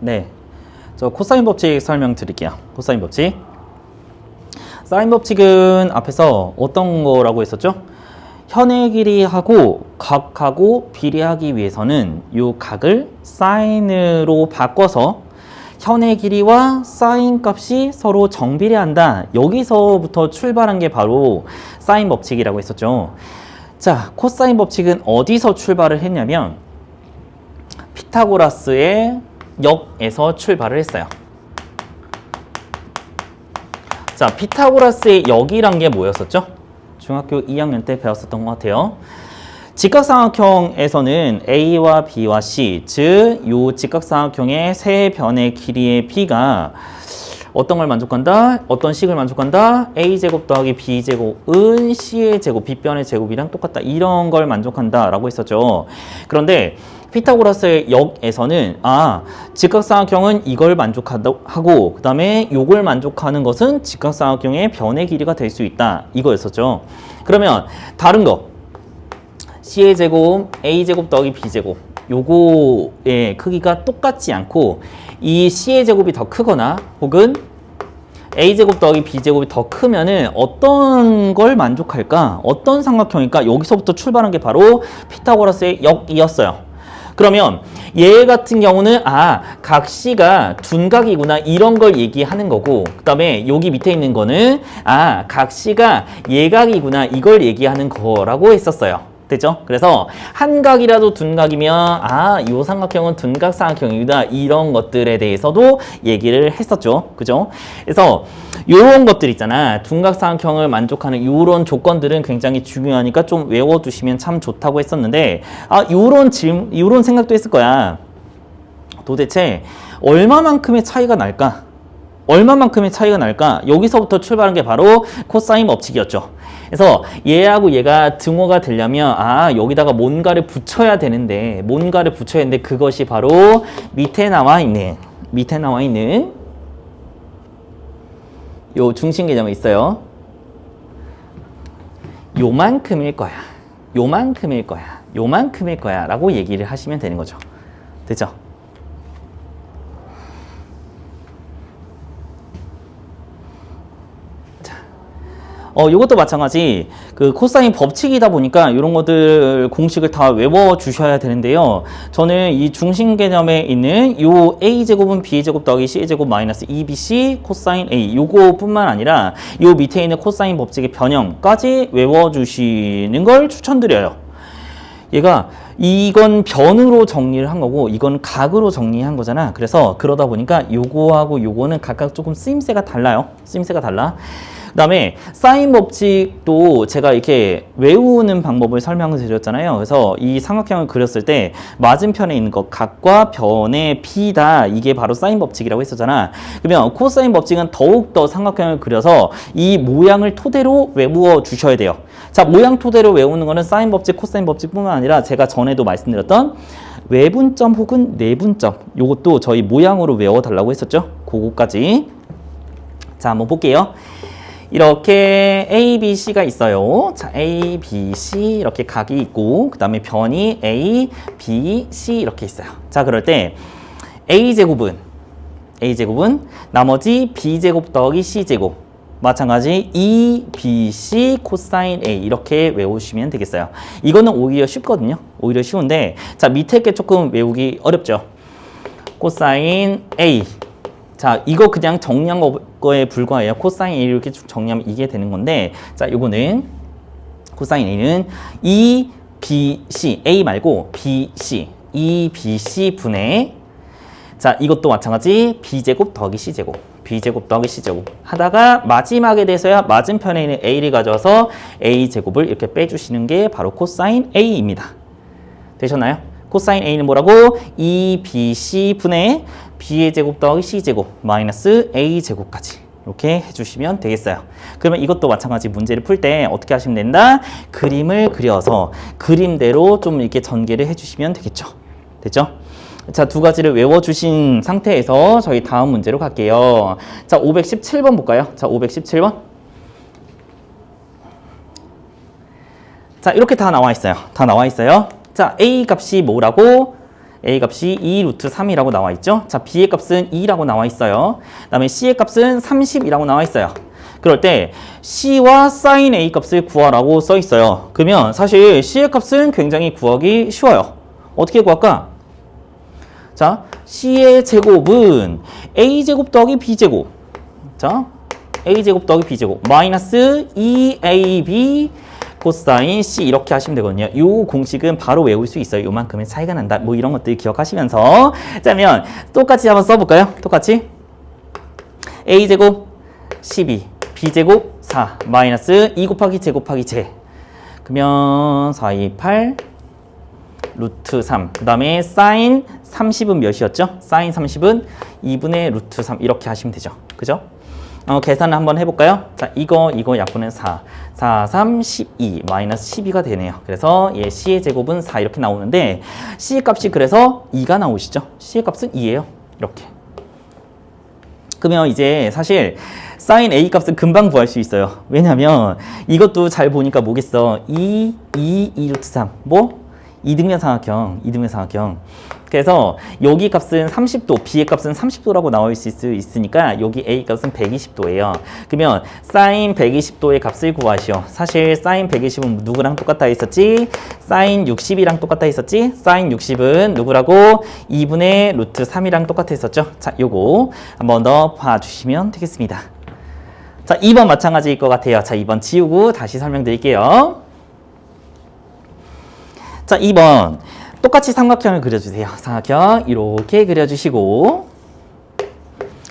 네. 저 코사인 법칙 설명드릴게요. 코사인 법칙. 사인 법칙은 앞에서 어떤 거라고 했었죠? 현의 길이하고 각하고 비례하기 위해서는 이 각을 사인으로 바꿔서 현의 길이와 사인 값이 서로 정비례한다. 여기서부터 출발한 게 바로 사인 법칙이라고 했었죠. 자, 코사인 법칙은 어디서 출발을 했냐면 피타고라스의 역에서 출발을 했어요. 자, 피타고라스의 역이란 게 뭐였었죠? 중학교 2학년 때 배웠었던 것 같아요. 직각삼각형에서는 A와 B와 C, 즉, 요 직각삼각형의 세 변의 길이의 B가 어떤 걸 만족한다? 어떤 식을 만족한다? A제곱 더하기 B제곱은 C의 제곱, B변의 제곱이랑 똑같다. 이런 걸 만족한다 라고 했었죠. 그런데 피타고라스의 역에서는 아 직각삼각형은 이걸 만족하고 그 다음에 요걸 만족하는 것은 직각삼각형의 변의 길이가 될 수 있다 이거였었죠. 그러면 다른 거 c의 제곱 a 제곱 더하기 b 제곱 요거의 크기가 똑같지 않고 이 c의 제곱이 더 크거나 혹은 a제곱 더하기 b제곱이 더 크면은 어떤 걸 만족할까? 어떤 삼각형일까? 여기서부터 출발한 게 바로 피타고라스의 역이었어요. 그러면 얘 같은 경우는 아, 각 C가 둔각이구나 이런 걸 얘기하는 거고 그 다음에 여기 밑에 있는 거는 아, 각 C가 예각이구나 이걸 얘기하는 거라고 했었어요. 됐죠? 그래서 한각이라도 둔각이면 아, 요 삼각형은 둔각 삼각형이다. 이런 것들에 대해서도 얘기를 했었죠. 그죠? 그래서 요런 것들 있잖아. 둔각 삼각형을 만족하는 요런 조건들은 굉장히 중요하니까 좀 외워 두시면 참 좋다고 했었는데 아, 요런 질문 요런 생각도 했을 거야. 도대체 얼마만큼의 차이가 날까? 얼마만큼의 차이가 날까? 여기서부터 출발한 게 바로 코사인 법칙이었죠. 그래서 얘하고 얘가 등호가 되려면 아 여기다가 뭔가를 붙여야 되는데 뭔가를 붙여야 되는데 그것이 바로 밑에 나와 있는 밑에 나와 있는 요 중심 개념이 있어요. 요만큼일 거야. 요만큼일 거야. 요만큼일 거야. 라고 얘기를 하시면 되는 거죠. 됐죠? 어, 이것도 마찬가지 그 코사인 법칙이다 보니까 이런 것들 공식을 다 외워 주셔야 되는데요. 저는 이 중심 개념에 있는 요 a 제곱은 b 제곱 더하기 c 제곱 마이너스 2bc 코사인 a 요거뿐만 아니라 요 밑에 있는 코사인 법칙의 변형까지 외워 주시는 걸 추천드려요. 얘가 이건 변으로 정리를 한 거고 이건 각으로 정리한 거잖아. 그래서 그러다 보니까 요거하고 요거는 각각 조금 쓰임새가 달라요. 쓰임새가 달라. 그다음에 사인 법칙도 제가 이렇게 외우는 방법을 설명을 드렸잖아요. 그래서 이 삼각형을 그렸을 때 맞은편에 있는 것 각과 변의 P다. 이게 바로 사인 법칙이라고 했었잖아. 그러면 코사인 법칙은 더욱 더 삼각형을 그려서 이 모양을 토대로 외워 주셔야 돼요. 자, 모양 토대로 외우는 거는 사인 법칙, 코사인 법칙뿐만 아니라 제가 전에도 말씀드렸던 외분점 혹은 내분점 요것도 저희 모양으로 외워 달라고 했었죠. 그거까지. 자, 한번 볼게요. 이렇게 A, B, C가 있어요. 자, A, B, C 이렇게 각이 있고 그 다음에 변이 A, B, C 이렇게 있어요. 자, 그럴 때 A 제곱은 A 제곱은 나머지 B 제곱 더하기 C 제곱 마찬가지 E, B, C 코사인 A 이렇게 외우시면 되겠어요. 이거는 오히려 쉽거든요. 오히려 쉬운데 자 밑에 게 조금 외우기 어렵죠. 코사인 A 자, 이거 그냥 정리한 거에 불과해요. 코사인 A 이렇게 쭉 정리하면 이게 되는 건데, 자, 요거는 코사인 A는 E, B, C, A 말고 B, C, E, B, C 분의 자, 이것도 마찬가지 B제곱 더하기 C제곱, B제곱 더하기 C제곱 하다가 마지막에 대해서야 맞은편에 있는 A를 가져와서 A제곱을 이렇게 빼주시는 게 바로 코사인 A입니다. 되셨나요? 코사인 A는 뭐라고? E, B, C 분의 B의 제곱 더하기 C제곱 마이너스 A제곱까지 이렇게 해주시면 되겠어요. 그러면 이것도 마찬가지 문제를 풀 때 어떻게 하시면 된다? 그림을 그려서 그림대로 좀 이렇게 전개를 해주시면 되겠죠. 됐죠? 자, 두 가지를 외워주신 상태에서 저희 다음 문제로 갈게요. 자, 517번 볼까요? 자, 517번. 자, 이렇게 다 나와 있어요. 다 나와 있어요. 자, A 값이 뭐라고? A 값이 2 루트 3이라고 나와 있죠. 자, B의 값은 2라고 나와 있어요. 그 다음에 C의 값은 30이라고 나와 있어요. 그럴 때 C와 sin A 값을 구하라고 써 있어요. 그러면 사실 C의 값은 굉장히 구하기 쉬워요. 어떻게 구할까? 자, C의 제곱은 A제곱 더하기 B제곱. 자, A제곱 더하기 B제곱. 마이너스 2AB 코사인 C 이렇게 하시면 되거든요. 이 공식은 바로 외울 수 있어요. 요만큼의 차이가 난다. 뭐 이런 것들 기억하시면서. 자면 똑같이 한번 써볼까요? 똑같이. A제곱 12, B제곱 4, 마이너스 2 곱하기 제 곱하기 제. 그러면 4, 2, 8, 루트 3. 그 다음에 사인 30은 몇이었죠? 사인 30은 2분의 루트 3 이렇게 하시면 되죠. 그죠? 어, 계산을 한번 해볼까요? 자, 이거, 이거 약분은 4. 4, 3, 12, 마이너스 12가 되네요. 그래서 얘 C의 제곱은 4 이렇게 나오는데 C의 값이 그래서 2가 나오시죠? C의 값은 2예요. 이렇게. 그러면 이제 사실 사인 A 값은 금방 구할 수 있어요. 왜냐면 이것도 잘 보니까 뭐겠어. 2, 2, 2 루트 3. 뭐? 이등변 삼각형, 이등변 삼각형. 그래서 여기 값은 30도, B의 값은 30도라고 나올 수 있, 있으니까 여기 A 값은 120도예요. 그러면 사인 120도의 값을 구하시오. 사실 사인 120은 누구랑 똑같아 있었지? 사인 60이랑 똑같아 있었지? 사인 60은 누구라고? 2분의 루트 3이랑 똑같아 있었죠? 자, 요거 한번 더 봐주시면 되겠습니다. 자, 2번 마찬가지일 것 같아요. 자, 2번 지우고 다시 설명드릴게요. 자, 2번. 똑같이 삼각형을 그려주세요. 삼각형 이렇게 그려주시고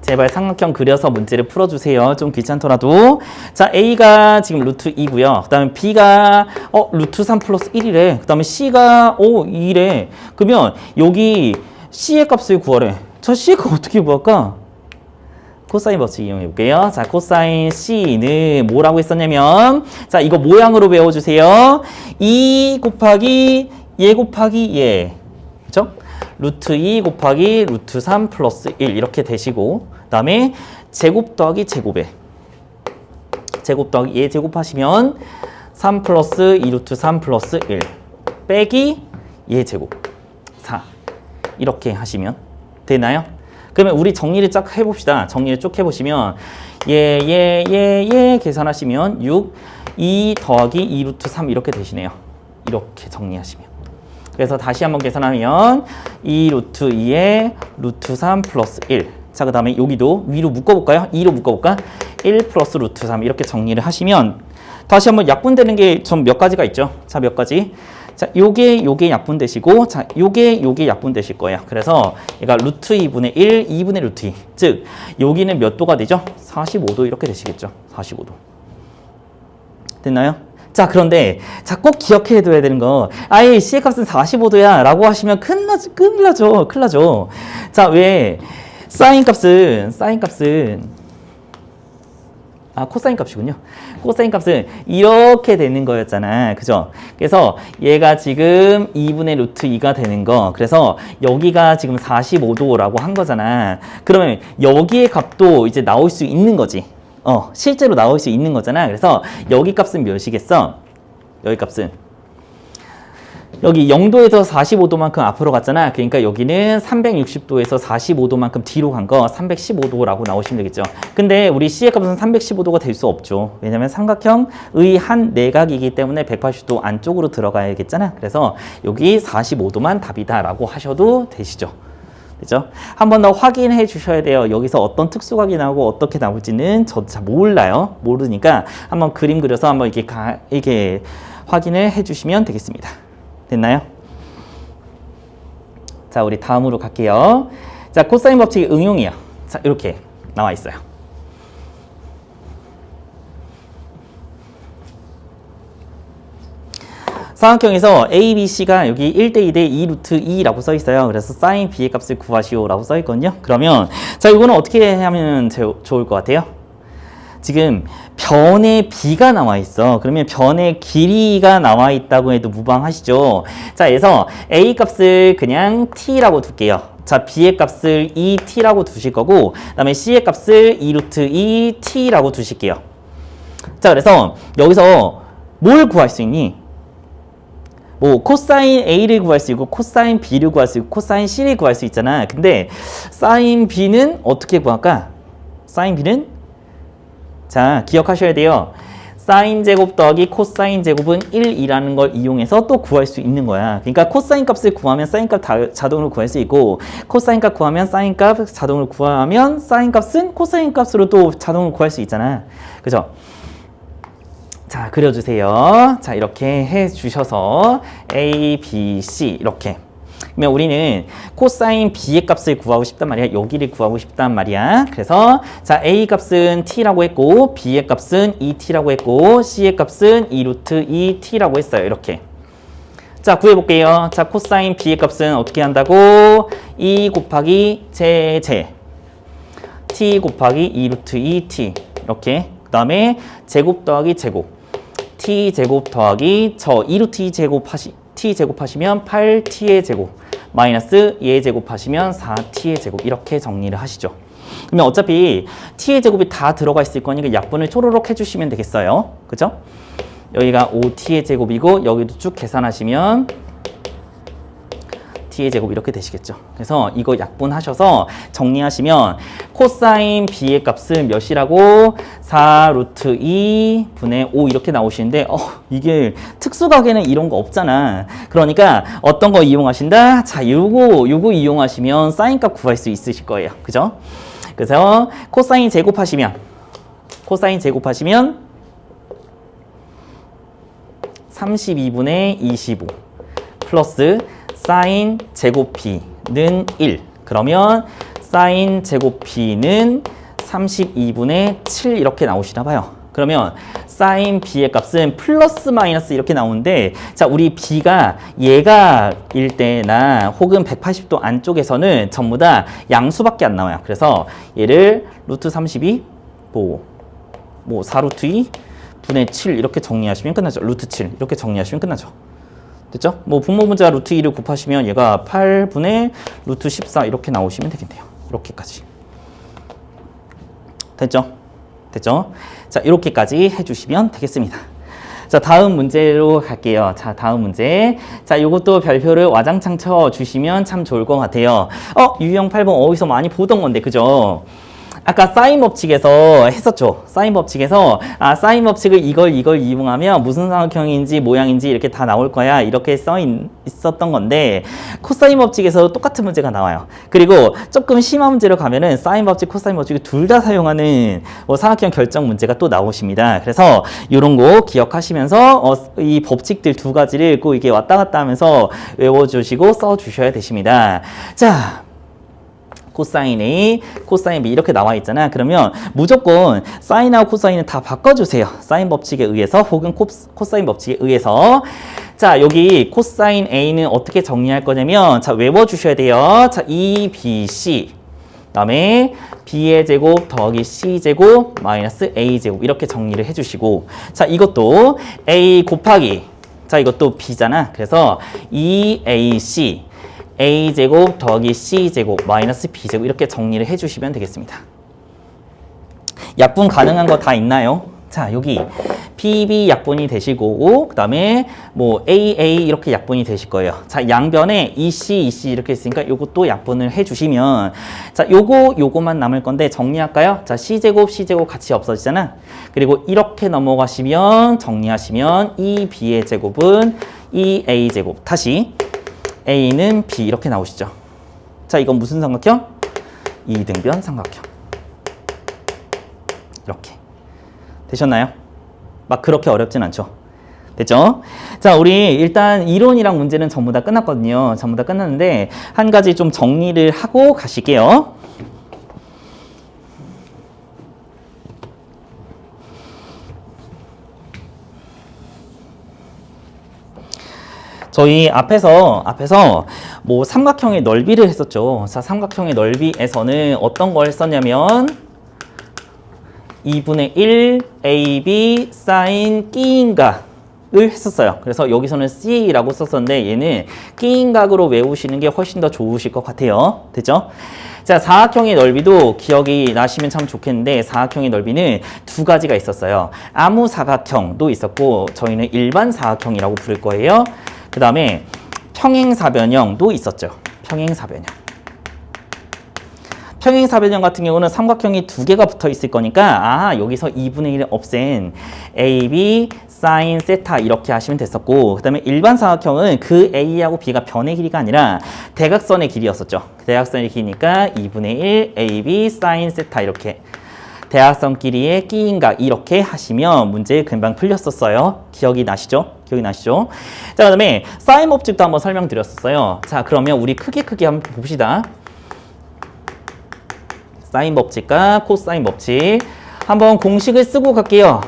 제발 삼각형 그려서 문제를 풀어주세요. 좀 귀찮더라도 자 A가 지금 루트 2고요. 그 다음에 B가 어 루트 3 플러스 1이래. 그 다음에 C가 오 2래. 그러면 여기 C의 값을 구하래. 저값 어떻게 구할까? 코사인 법칙 이용해 볼게요. 자, 코사인 C는 뭐라고 했었냐면 자, 이거 모양으로 외워주세요. 2 곱하기 예 곱하기 예. 그죠? 루트 2 곱하기 루트 3 플러스 1 이렇게 되시고 그 다음에 제곱 더하기 제곱에 제곱 더하기 예 제곱하시면 3 플러스 2 루트 3 플러스 1 빼기 예 제곱 4 이렇게 하시면 되나요? 그러면 우리 정리를 쫙 해봅시다. 정리를 쭉 해보시면 예, 예, 예, 예 계산하시면 6, 2 더하기 2 루트 3 이렇게 되시네요. 이렇게 정리하시면. 그래서 다시 한번 계산하면 2 루트 2에 루트 3 플러스 1. 자, 그 다음에 여기도 위로 묶어볼까요? 2로 묶어볼까? 1 플러스 루트 3 이렇게 정리를 하시면 다시 한번 약분되는 게 좀 몇 가지가 있죠. 자, 몇 가지. 자, 요게 요게 약분 되시고 자, 요게 요게 약분 되실 거예요. 그래서 얘가 루트 2분의 1, 2분의 루트 2. 즉, 여기는 몇 도가 되죠? 45도 이렇게 되시겠죠. 45도. 됐나요? 자, 그런데 자, 꼭 기억해 둬야 되는 거. 아예 C의 값은 45도야 라고 하시면 큰일 나죠. 큰일 나죠. 큰일 나죠. 자, 왜 사인 값은 사인 값은 아, 코사인 값이군요. 코사인 값은 이렇게 되는 거였잖아. 그죠? 그래서 얘가 지금 2분의 루트 2가 되는 거. 그래서 여기가 지금 45도라고 한 거잖아. 그러면 여기의 값도 이제 나올 수 있는 거지. 어, 실제로 나올 수 있는 거잖아. 그래서 여기 값은 몇이겠어? 여기 값은 여기 0도에서 45도만큼 앞으로 갔잖아. 그러니까 여기는 360도에서 45도만큼 뒤로 간 거 315도라고 나오시면 되겠죠. 근데 우리 C의 값은 315도가 될 수 없죠. 왜냐면 삼각형의 한 내각이기 때문에 180도 안쪽으로 들어가야겠잖아. 그래서 여기 45도만 답이다라고 하셔도 되시죠. 그죠? 한 번 더 확인해 주셔야 돼요. 여기서 어떤 특수각이 나오고 어떻게 나올지는 저도 잘 몰라요. 모르니까 한번 그림 그려서 한번 이렇게 가, 이렇게 확인을 해 주시면 되겠습니다. 됐나요? 자, 우리 다음으로 갈게요. 자, 코사인 법칙의 응용이요. 자, 이렇게 나와 있어요. 삼각형에서 A, B, C가 여기 1대 2대 2 루트 2라고 써 있어요. 그래서 사인 B의 값을 구하시오라고 써 있거든요. 그러면 자, 이거는 어떻게 하면 제- 좋을 것 같아요? 지금 변의 B가 나와 있어. 그러면 변의 길이가 나와 있다고 해도 무방하시죠. 자, 그래서 A 값을 그냥 T라고 둘게요. 자, B의 값을 2T라고 두실 거고, 그 다음에 C의 값을 2루트 2T라고 두실게요. 자, 그래서 여기서 뭘 구할 수 있니? 뭐 코사인 A를 구할 수 있고 코사인 B를 구할 수 있고 코사인 C를 구할 수 있잖아. 근데 사인 B는 어떻게 구할까? 사인 B는 자, 기억하셔야 돼요. 사인 제곱 더하기 코사인 제곱은 1이라는 걸 이용해서 또 구할 수 있는 거야. 그러니까 코사인 값을 구하면 사인 값 다- 자동으로 구할 수 있고 코사인 값 구하면 사인 값 자동으로 구하면 사인 값은 코사인 값으로 또 자동으로 구할 수 있잖아. 그죠? 자, 그려주세요. 자, 이렇게 해 주셔서 A, B, C 이렇게. 그러면 우리는 코사인 B의 값을 구하고 싶단 말이야. 여기를 구하고 싶단 말이야. 그래서 자, A 값은 T라고 했고 B의 값은 2T라고 했고 C의 값은 2루트 2T라고 했어요. 이렇게. 자, 구해볼게요. 자, 코사인 B의 값은 어떻게 한다고? 2 곱하기 제, 제. t 곱하기 2루트 2t 이렇게 그 다음에 제곱 더하기 제곱 t 제곱 더하기 저 2루트 2 제곱 하시 t 제곱 하시면 8t의 제곱 마이너스 얘 제곱 하시면 4t의 제곱 이렇게 정리를 하시죠. 그러면 어차피 t의 제곱이 다 들어가 있을 거니까 약분을 초로록 해주시면 되겠어요. 그죠? 여기가 5t의 제곱이고 여기도 쭉 계산하시면 t의 제곱 이렇게 되시겠죠. 그래서 이거 약분하셔서 정리하시면 코사인 b의 값은 몇이라고 4 루트 2 분의 5 이렇게 나오시는데 어, 이게 특수각에는 이런 거 없잖아. 그러니까 어떤 거 이용하신다? 자, 요거 요거 이용하시면 사인 값 구할 수 있으실 거예요. 그죠? 그래서 코사인 제곱하시면 코사인 제곱하시면 32분의 25 플러스 사인 제곱 b는 1. 그러면 사인 제곱 b는 32분의 7 이렇게 나오시나 봐요. 그러면 사인 b의 값은 플러스 마이너스 이렇게 나오는데 자 우리 b가 얘가 일 때나 혹은 180도 안쪽에서는 전부 다 양수밖에 안 나와요. 그래서 얘를 루트 32 뭐, 뭐 4루트 2 분의 7 이렇게 정리하시면 끝나죠. 루트 7 이렇게 정리하시면 끝나죠. 됐죠? 뭐 분모 분자 루트 2를 곱하시면 얘가 8분의 루트 14 이렇게 나오시면 되겠네요. 이렇게까지. 됐죠? 됐죠? 자, 이렇게까지 해주시면 되겠습니다. 자, 다음 문제로 갈게요. 자, 다음 문제. 자, 이것도 별표를 와장창 쳐 주시면 참 좋을 것 같아요. 어, 유형 8번 어디서 많이 보던 건데, 그죠? 아까 사인 법칙에서 했었죠. 사인 법칙에서 아 사인 법칙을 이걸 이걸 이용하면 무슨 삼각형인지 모양인지 이렇게 다 나올 거야 이렇게 써 있, 있었던 건데 코사인 법칙에서 똑같은 문제가 나와요. 그리고 조금 심한 문제로 가면은 사인 법칙, 코사인 법칙을 둘 다 사용하는 뭐 삼각형 결정 문제가 또 나오십니다. 그래서 이런 거 기억하시면서 어, 이 법칙들 두 가지를 꼭 이게 왔다 갔다 하면서 외워주시고 써주셔야 되십니다. 자. 코사인 A, 코사인 B 이렇게 나와 있잖아. 그러면 무조건 사인하고 코사인은 다 바꿔주세요. 사인 법칙에 의해서 혹은 코, 코사인 법칙에 의해서 자 여기 코사인 A는 어떻게 정리할 거냐면 자 외워 주셔야 돼요. 자 E, B, C 그다음에 b의 제곱 더하기 c 제곱 마이너스 a 제곱 이렇게 정리를 해 주시고 자 이것도 a 곱하기 자 이것도 b잖아. 그래서 2ac a제곱 더하기 c제곱 마이너스 b제곱 이렇게 정리를 해주시면 되겠습니다. 약분 가능한 거 다 있나요? 자 여기 PB 약분이 되시고 그 다음에 뭐 AA 이렇게 약분이 되실 거예요. 자 양변에 EC, EC 이렇게 있으니까 요것도 약분을 해주시면 자 요거 요거만 남을 건데 정리할까요? 자 C제곱, C제곱 같이 없어지잖아. 그리고 이렇게 넘어가시면 정리하시면 이 B의 제곱은 이 A 제곱 다시 A는 B 이렇게 나오시죠. 자, 이건 무슨 삼각형? 이등변 삼각형. 이렇게. 되셨나요? 막 그렇게 어렵진 않죠. 됐죠? 자, 우리 일단 이론이랑 문제는 전부 다 끝났거든요. 전부 다 끝났는데 한 가지 좀 정리를 하고 가실게요. 저희 앞에서 앞에서 뭐 삼각형의 넓이를 했었죠. 자, 삼각형의 넓이에서는 어떤 걸 했었냐면 2분의 1 AB 사인 끼인각을 했었어요. 그래서 여기서는 C라고 썼었는데 얘는 끼인각으로 외우시는 게 훨씬 더 좋으실 것 같아요. 됐죠? 자, 사각형의 넓이도 기억이 나시면 참 좋겠는데 사각형의 넓이는 두 가지가 있었어요. 아무 사각형도 있었고 저희는 일반 사각형이라고 부를 거예요. 그 다음에 평행사변형도 있었죠. 평행사변형. 평행사변형 같은 경우는 삼각형이 두 개가 붙어 있을 거니까 아 여기서 2분의 1을 없앤 AB 사인 세타 이렇게 하시면 됐었고 그 다음에 일반 삼각형은 그 A하고 B가 변의 길이가 아니라 대각선의 길이였었죠. 대각선의 길이니까 2분의 1 AB 사인 세타 이렇게 대각선 길이의 끼인각 이렇게 하시면 문제 금방 풀렸었어요. 기억이 나시죠? 기억이 나시죠? 자, 그 다음에 사인 법칙도 한번 설명드렸었어요. 자, 그러면 우리 크게 크게 한번 봅시다. 사인 법칙과 코사인 법칙 한번 공식을 쓰고 갈게요.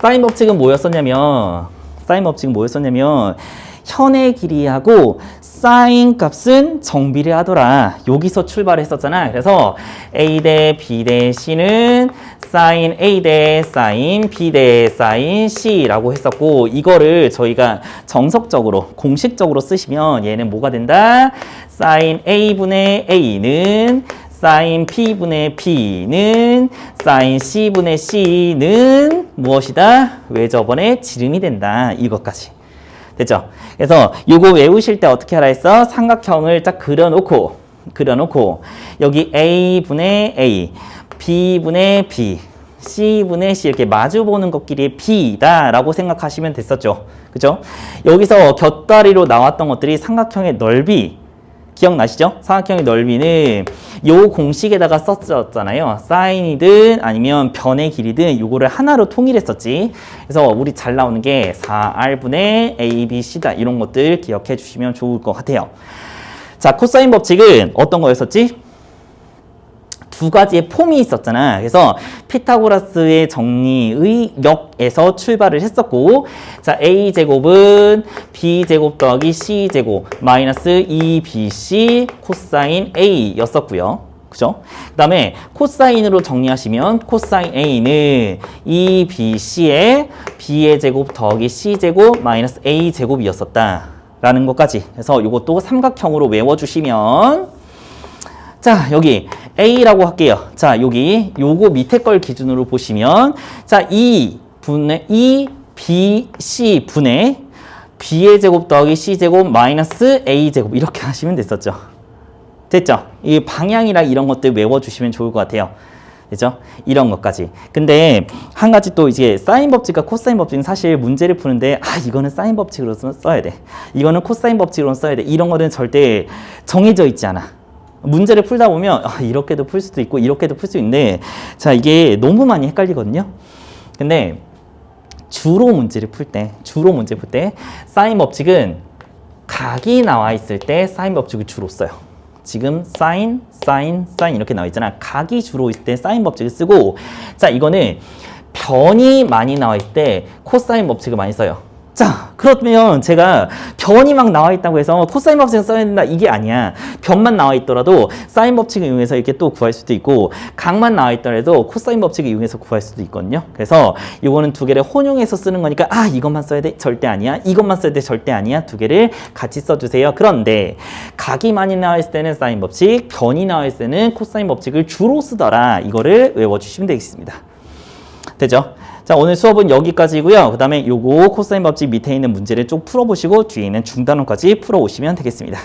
사인 법칙은 뭐였었냐면 사인 법칙은 뭐였었냐면 현의 길이하고 사인 값은 정비례 하더라. 여기서 출발했었잖아. 그래서 a 대 b 대 c는 사인 a 대 사인 b 대 사인 c라고 했었고 이거를 저희가 정석적으로 공식적으로 쓰시면 얘는 뭐가 된다? 사인 a분의 a는 사인 P분의 P는 사인 C분의 C는 무엇이다? 외접원의 지름이 된다. 이것까지. 됐죠? 그래서 요거 외우실 때 어떻게 하라 했어? 삼각형을 딱 그려놓고 그려놓고 여기 A분의 A, B분의 B, C분의 C 이렇게 마주보는 것끼리 B다 라고 생각하시면 됐었죠. 그죠? 여기서 곁다리로 나왔던 것들이 삼각형의 넓이 기억나시죠? 삼각형의 넓이는 요 공식에다가 썼었잖아요. 사인이든 아니면 변의 길이든 요거를 하나로 통일했었지. 그래서 우리 잘 나오는 게 4R분의 ABC다. 이런 것들 기억해 주시면 좋을 것 같아요. 자, 코사인 법칙은 어떤 거였었지? 두 가지의 폼이 있었잖아. 그래서 피타고라스의 정리의 역에서 출발을 했었고, 자, a 제곱은 b 제곱 더하기 c 제곱 마이너스 2bc 코사인 a였었고요. 그죠? 그 다음에 코사인으로 정리하시면 코사인 a는 2bc의 b의 제곱 더하기 c 제곱 마이너스 a 제곱이었었다 라는 것까지. 그래서 이것도 삼각형으로 외워주시면. 자, 여기 A라고 할게요. 자, 여기 요거 밑에 걸 기준으로 보시면 자, 2 분의 2 B, C 분의 B의 제곱 더하기 C 제곱 마이너스 A 제곱 이렇게 하시면 됐었죠. 됐죠? 이 방향이랑 이런 것들 외워주시면 좋을 것 같아요. 그죠? 이런 것까지. 근데 한 가지 또 이제 사인 법칙과 코사인 법칙은 사실 문제를 푸는데 아 이거는 사인 법칙으로 써- 써야 돼. 이거는 코사인 법칙으로 써야 돼. 이런 거는 절대 정해져 있지 않아. 문제를 풀다 보면 아, 이렇게도 풀 수도 있고 이렇게도 풀 수 있는데 자 이게 너무 많이 헷갈리거든요. 근데 주로 문제를 풀 때, 주로 문제 풀 때 사인 법칙은 각이 나와 있을 때 사인 법칙을 주로 써요. 지금 사인, 사인, 사인 이렇게 나와 있잖아. 각이 주로 있을 때 사인 법칙을 쓰고 자 이거는 변이 많이 나와 있을 때 코사인 법칙을 많이 써요. 자, 그러면 제가 변이 막 나와 있다고 해서 코사인 법칙을 써야 된다 이게 아니야. 변만 나와 있더라도 사인 법칙을 이용해서 이렇게 또 구할 수도 있고 각만 나와 있더라도 코사인 법칙을 이용해서 구할 수도 있거든요. 그래서 이거는 두 개를 혼용해서 쓰는 거니까 아 이것만 써야 돼 절대 아니야. 이것만 써야 돼 절대 아니야. 두 개를 같이 써주세요. 그런데 각이 많이 나와 있을 때는 사인 법칙, 변이 나와 있을 때는 코사인 법칙을 주로 쓰더라. 이거를 외워주시면 되겠습니다. 되죠? 자, 오늘 수업은 여기까지고요. 그 다음에 요거 코사인 법칙 밑에 있는 문제를 쭉 풀어보시고 뒤에 있는 중단원까지 풀어오시면 되겠습니다.